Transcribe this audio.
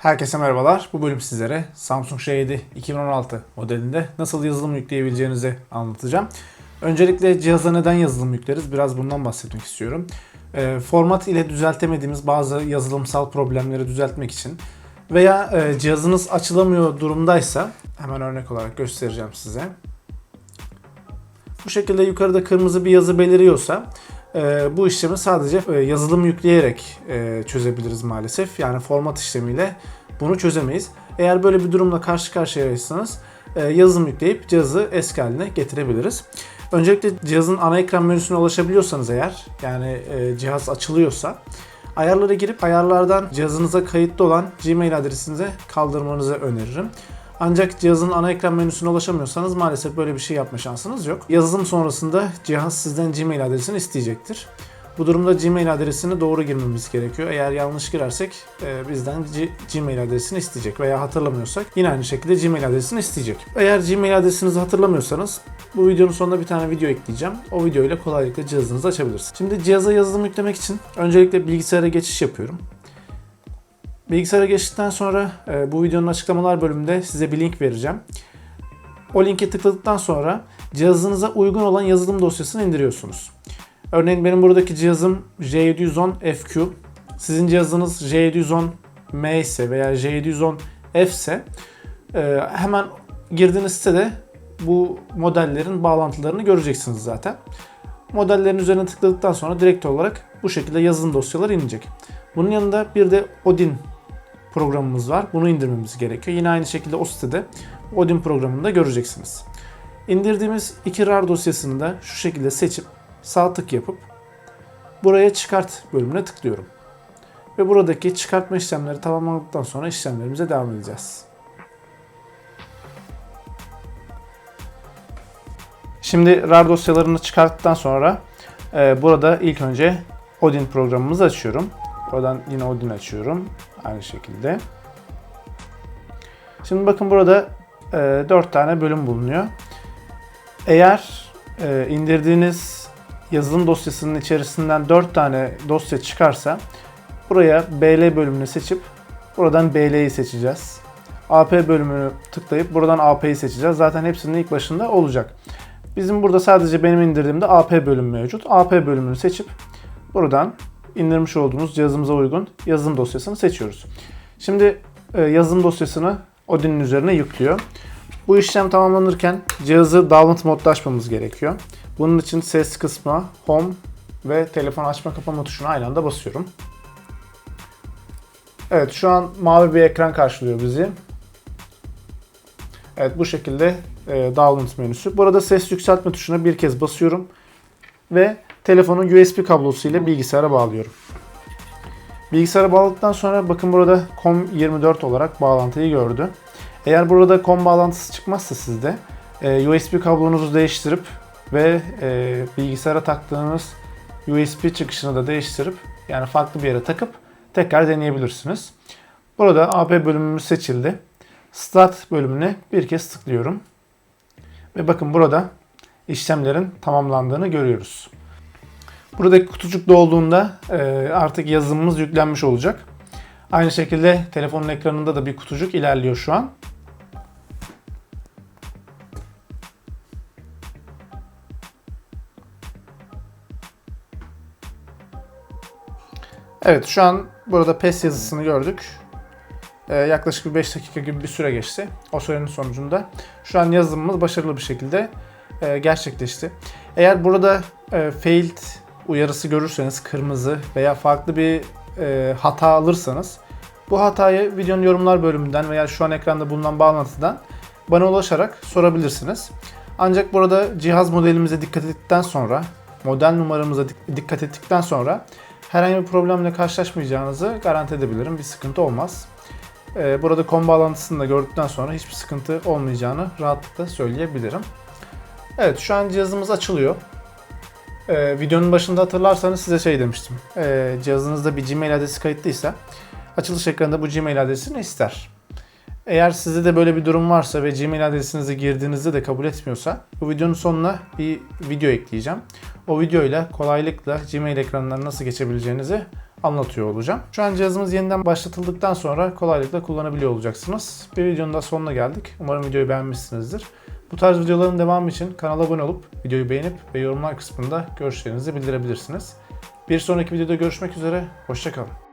Herkese merhabalar. Bu bölüm sizlere Samsung J7 2016 modelinde nasıl yazılım yükleyebileceğinizi anlatacağım. Öncelikle cihaza neden yazılım yükleriz? Biraz bundan bahsetmek istiyorum. Ee, format ile düzeltemediğimiz bazı yazılımsal problemleri düzeltmek için veya e, cihazınız açılamıyor durumdaysa hemen örnek olarak göstereceğim size. Bu şekilde yukarıda kırmızı bir yazı beliriyorsa e, bu işlemi sadece e, yazılım yükleyerek e, çözebiliriz maalesef. Yani format işlemiyle bunu çözemeyiz. Eğer böyle bir durumla karşı karşıyaysanız e, yazılım yükleyip cihazı eski haline getirebiliriz. Öncelikle cihazın ana ekran menüsüne ulaşabiliyorsanız eğer yani e, cihaz açılıyorsa ayarlara girip ayarlardan cihazınıza kayıtlı olan Gmail adresinize kaldırmanızı öneririm. Ancak cihazın ana ekran menüsüne ulaşamıyorsanız maalesef böyle bir şey yapma şansınız yok. Yazılım sonrasında cihaz sizden Gmail adresini isteyecektir. Bu durumda Gmail adresini doğru girmemiz gerekiyor. Eğer yanlış girersek e, bizden G- Gmail adresini isteyecek veya hatırlamıyorsak yine aynı şekilde Gmail adresini isteyecek. Eğer Gmail adresinizi hatırlamıyorsanız bu videonun sonunda bir tane video ekleyeceğim. O video ile kolaylıkla cihazınızı açabilirsiniz. Şimdi cihaza yazılım yüklemek için öncelikle bilgisayara geçiş yapıyorum. Bilgisayara geçtikten sonra e, bu videonun açıklamalar bölümünde size bir link vereceğim. O linke tıkladıktan sonra cihazınıza uygun olan yazılım dosyasını indiriyorsunuz. Örneğin benim buradaki cihazım J710 FQ. Sizin cihazınız J710M ise veya J710F ise e, hemen girdiğiniz sitede bu modellerin bağlantılarını göreceksiniz zaten. Modellerin üzerine tıkladıktan sonra direkt olarak bu şekilde yazılım dosyaları inecek. Bunun yanında bir de Odin programımız var. Bunu indirmemiz gerekiyor. Yine aynı şekilde o sitede Odin programını da göreceksiniz. İndirdiğimiz iki RAR dosyasını da şu şekilde seçip sağ tık yapıp buraya çıkart bölümüne tıklıyorum. Ve buradaki çıkartma işlemleri tamamladıktan sonra işlemlerimize devam edeceğiz. Şimdi RAR dosyalarını çıkarttıktan sonra e, burada ilk önce Odin programımızı açıyorum. Oradan yine Odin açıyorum. Aynı şekilde. Şimdi bakın burada e, 4 tane bölüm bulunuyor. Eğer e, indirdiğiniz yazılım dosyasının içerisinden 4 tane dosya çıkarsa buraya BL bölümünü seçip buradan BL'yi seçeceğiz. AP bölümünü tıklayıp buradan AP'yi seçeceğiz. Zaten hepsinin ilk başında olacak. Bizim burada sadece benim indirdiğimde AP bölümü mevcut. AP bölümünü seçip buradan indirmiş olduğumuz cihazımıza uygun yazılım dosyasını seçiyoruz. Şimdi e, yazılım dosyasını Odin'in üzerine yüklüyor. Bu işlem tamamlanırken cihazı download modda açmamız gerekiyor. Bunun için ses kısmı, home ve telefon açma kapama tuşuna aynı anda basıyorum. Evet şu an mavi bir ekran karşılıyor bizi. Evet bu şekilde e, download menüsü. Burada ses yükseltme tuşuna bir kez basıyorum ve telefonu USB kablosu bilgisayara bağlıyorum. Bilgisayara bağladıktan sonra bakın burada COM24 olarak bağlantıyı gördü. Eğer burada COM bağlantısı çıkmazsa sizde e, USB kablonuzu değiştirip ve e, bilgisayara taktığınız USB çıkışını da değiştirip yani farklı bir yere takıp tekrar deneyebilirsiniz. Burada AP bölümümüz seçildi. Start bölümüne bir kez tıklıyorum. Ve bakın burada işlemlerin tamamlandığını görüyoruz. Buradaki kutucuk dolduğunda e, artık yazılımımız yüklenmiş olacak. Aynı şekilde telefonun ekranında da bir kutucuk ilerliyor şu an. Evet şu an burada PES yazısını gördük. Ee, yaklaşık bir 5 dakika gibi bir süre geçti. O sürenin sonucunda şu an yazılımımız başarılı bir şekilde e, gerçekleşti. Eğer burada e, failed uyarısı görürseniz kırmızı veya farklı bir e, hata alırsanız bu hatayı videonun yorumlar bölümünden veya şu an ekranda bulunan bağlantıdan bana ulaşarak sorabilirsiniz. Ancak burada cihaz modelimize dikkat ettikten sonra, model numaramıza dik- dikkat ettikten sonra herhangi bir problemle karşılaşmayacağınızı garanti edebilirim. Bir sıkıntı olmaz. Ee, Burada kom bağlantısını da gördükten sonra hiçbir sıkıntı olmayacağını rahatlıkla söyleyebilirim. Evet şu an cihazımız açılıyor. Ee, videonun başında hatırlarsanız size şey demiştim. Ee, cihazınızda bir Gmail adresi kayıtlıysa açılış ekranında bu Gmail adresini ister. Eğer sizde de böyle bir durum varsa ve Gmail adresinizi girdiğinizde de kabul etmiyorsa bu videonun sonuna bir video ekleyeceğim. O videoyla kolaylıkla Gmail ekranlarına nasıl geçebileceğinizi anlatıyor olacağım. Şu an cihazımız yeniden başlatıldıktan sonra kolaylıkla kullanabiliyor olacaksınız. Bir videonun da sonuna geldik. Umarım videoyu beğenmişsinizdir. Bu tarz videoların devamı için kanala abone olup videoyu beğenip ve yorumlar kısmında görüşlerinizi bildirebilirsiniz. Bir sonraki videoda görüşmek üzere, hoşçakalın.